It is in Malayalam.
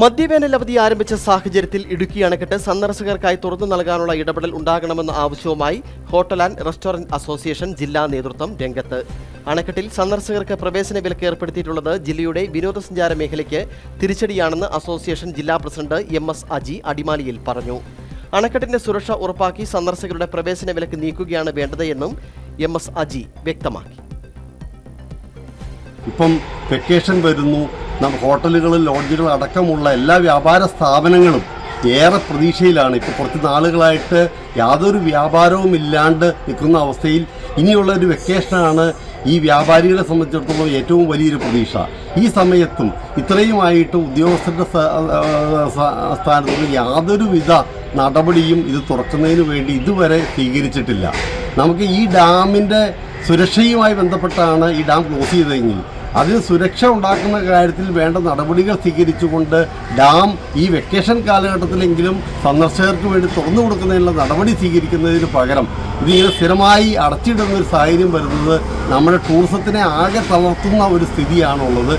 മദ്യവേനൽ അവധി ആരംഭിച്ച സാഹചര്യത്തിൽ ഇടുക്കി അണക്കെട്ട് സന്ദർശകർക്കായി തുറന്നു നൽകാനുള്ള ഇടപെടൽ ഉണ്ടാകണമെന്ന ആവശ്യവുമായി ഹോട്ടൽ ആൻഡ് റെസ്റ്റോറന്റ് അസോസിയേഷൻ ജില്ലാ നേതൃത്വം രംഗത്ത്. അണക്കെട്ടിൽ സന്ദർശകർക്ക് പ്രവേശന വിലക്ക് ഏർപ്പെടുത്തിയിട്ടുള്ളത് ജില്ലയുടെ വിനോദസഞ്ചാര മേഖലയ്ക്ക് തിരിച്ചടിയാണെന്ന് അസോസിയേഷൻ ജില്ലാ പ്രസിഡന്റ് എം എസ് അജി അടിമാലിയിൽ പറഞ്ഞു. അണക്കെട്ടിന്റെ സുരക്ഷ ഉറപ്പാക്കി സന്ദർശകരുടെ പ്രവേശന വിലക്ക് നീക്കുകയാണ് വേണ്ടത് എന്നും എം എസ് അജി വ്യക്തമാക്കി. ഇപ്പം വെക്കേഷൻ വരുന്നു. ഹോട്ടലുകൾ ലോഡ്ജുകൾ അടക്കമുള്ള എല്ലാ വ്യാപാര സ്ഥാപനങ്ങളും ഏറെ പ്രതീക്ഷയിലാണ്. ഇപ്പോൾ കുറച്ച് നാളുകളായിട്ട് യാതൊരു വ്യാപാരവും ഇല്ലാണ്ട് നിൽക്കുന്ന അവസ്ഥയിൽ ഇനിയുള്ള ഒരു വെക്കേഷനാണ് ഈ വ്യാപാരികളെ സംബന്ധിച്ചിടത്തോളം ഏറ്റവും വലിയൊരു പ്രതീക്ഷ. ഈ സമയത്തും ഇത്രയുമായിട്ട് ഉദ്യോഗസ്ഥരുടെ സ്ഥാനത്ത് യാതൊരുവിധ നടപടിയും ഇത് തുറക്കുന്നതിന് വേണ്ടി ഇതുവരെ സ്വീകരിച്ചിട്ടില്ല. നമുക്ക് ഈ ഡാമിന്റെ സുരക്ഷയുമായി ബന്ധപ്പെട്ടാണ് ഈ ഡാം ക്ലോസ് ചെയ്തതെങ്കിൽ അതിന് സുരക്ഷ ഉണ്ടാക്കുന്ന കാര്യത്തിൽ വേണ്ട നടപടികൾ സ്വീകരിച്ചുകൊണ്ട് ഡാം ഈ വെക്കേഷൻ കാലഘട്ടത്തിലെങ്കിലും സന്ദർശകർക്ക് വേണ്ടി തുറന്നു കൊടുക്കുന്നതിനുള്ള നടപടി സ്വീകരിക്കുന്നതിന് പകരം ഇതിങ്ങനെ സ്ഥിരമായി അടച്ചിടുന്ന ഒരു സാഹചര്യം വരുന്നത് നമ്മുടെ ടൂറിസത്തിനെ ആകെ തളർത്തുന്ന ഒരു സ്ഥിതിയാണുള്ളത്.